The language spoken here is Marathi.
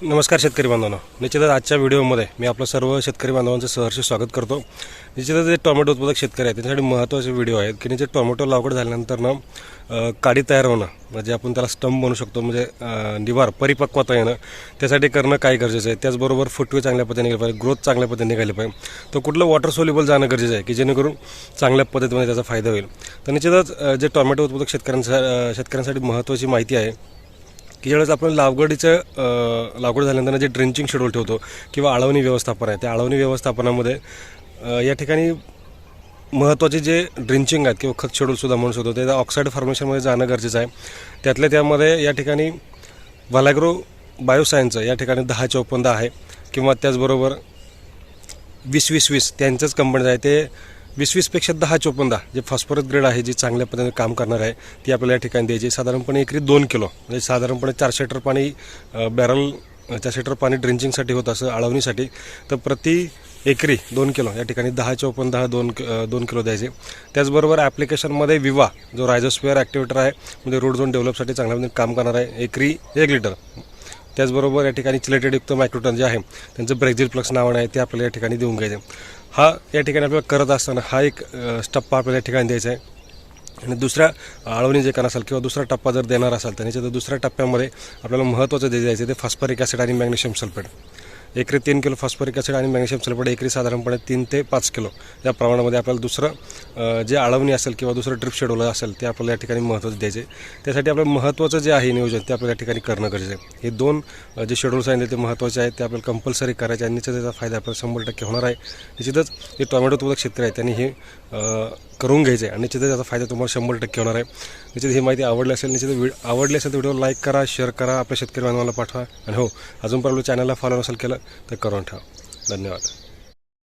नमस्कार शेतकरी बांधवांनो. निश्चितच आजच्या व्हिडिओमध्ये मी आपलं सर्व शेतकरी बांधवांचं सहर्ष स्वागत करतो. निश्चितच जे टोमॅटो उत्पादक शेतकरी आहेत त्यांच्यासाठी महत्त्वाचे व्हिडिओ आहेत की जे टोमॅटो लागवड झाल्यानंतर ना काडी तयार होणं म्हणजे आपण त्याला स्टंप म्हणू शकतो म्हणजे निवार परिपक्वता येणं त्यासाठी करणं काय गरजेचं आहे? त्याचबरोबर फुटवे चांगल्या पद्धतीने निघाले पाहिजे ग्रोथ चांगल्या पद्धतीने निघाली पाहिजे. तर कुठलं वॉटर सोल्युबल जाणं गरजेचं आहे की जेणेकरून चांगल्या पद्धतीमध्ये त्याचा फायदा होईल? तर निश्चितच जे टोमॅटो उत्पादक शेतकऱ्यांसा शेतकऱ्यांसाठी महत्त्वाची माहिती आहे की ज्यावेळेस आपण लागवडीचं लागवड झाल्यानंतर जे ड्रेंचिंग शेड्यूल ठेवतो किंवा आळवणी व्यवस्थापन आहे त्या आळवणी व्यवस्थापनामध्ये या ठिकाणी महत्त्वाचे जे ड्रिंचिंग आहेत किंवा खत शेड्यूलसुद्धा म्हणू शकतो ते ऑक्साईड फॉर्मेशनमध्ये जाणं गरजेचं आहे. त्यातल्या त्यामध्ये या ठिकाणी वलॅग्रो बायोसायन्सचं या ठिकाणी दहा चौपन्न आहे किंवा त्याचबरोबर वीस वीस वीस त्यांचंच कंपनीज आहे ते वीस वीसपेक्षा दहा चोपन्न दहा जे फॉस्फरस ग्रेड आहे जी चांगल्या पद्धतीने काम करणार आहे ती आपल्याला या ठिकाणी द्यायची साधारणपणे एकरी दोन किलो म्हणजे साधारणपणे चारशे लिटर पाणी बॅरल चार चारशे लिटर पाणी ड्रिंचिंगसाठी होतं असं आळवणीसाठी तर प्रति एकरी दोन किलो या ठिकाणी दहा चौपन्न दहा दोन दोन किलो द्यायचे. त्याचबरोबर ॲप्लिकेशनमध्ये विवा जो रायझोस्फिअर ॲक्टिवेटर आहे म्हणजे रोड झोन डेव्हलपसाठी चांगल्या पद्धतीने काम करणार आहे एकरी एक लिटर त्याचबरोबर या ठिकाणी चिलेटेड युक्त मायक्रोटन जे आहे त्यांचं ब्रेक्झिल प्लस नावानं आहे ते आपल्याला या ठिकाणी देऊन घ्यायचे. हा या ठिकाणी आपल्याला करत असताना हा एक टप्पा आपल्याला या ठिकाणी द्यायचा आहे. आणि दुसऱ्या आळवणी जे कारण असेल किंवा दुसरा टप्पा जर देणार असाल तर याच्या दुसऱ्या टप्प्यामध्ये आपल्याला महत्त्वाचं जे द्यायचं आहे ते फॉस्फरिक ॲसिड आणि मॅग्नेशियम सल्फेट. एकरी तीन किलो फॉस्फरिक ॲसिड आणि मॅग्नेशियम सल्फेट एकरी साधारणपणे तीन ते पाच किलो. या प्रमाणामध्ये आपल्याला दुसरं जे आळवणी असेल किंवा दुसरं ड्रिप शेड्यूल असेल ते आपल्याला या ठिकाणी महत्त्वाचं द्यायचे. त्यासाठी आपलं महत्त्वाचं जे आहे नियोजन ते आपल्याला या ठिकाणी करणं गरजेचं आहे. हे दोन जे शेड्युल्स आहेत ते महत्त्वाचे आहेत ते आपल्याला कंपल्सरी करायचे आणि निश्चित त्याचा फायदा आपल्याला शंभर टक्के होणार आहे. निश्चितच जे टोमॅटो उत्पादक क्षेत्र आहे त्यांनी हे करून घ्यायचं आहे आणि निश्चितच त्याचा फायदा तुम्हाला शंभर टक्के होणार आहे. निश्चित ही माहिती आवडली असेल निश्चित व्हि- आवडली असेल तर व्हिडिओ लाईक करा शेअर करा आपल्या शेतकरी बांधवांना पाठवा. आणि हो अजून चॅनलला फॉलो नसेल केलं तर करून ठेवा. धन्यवाद.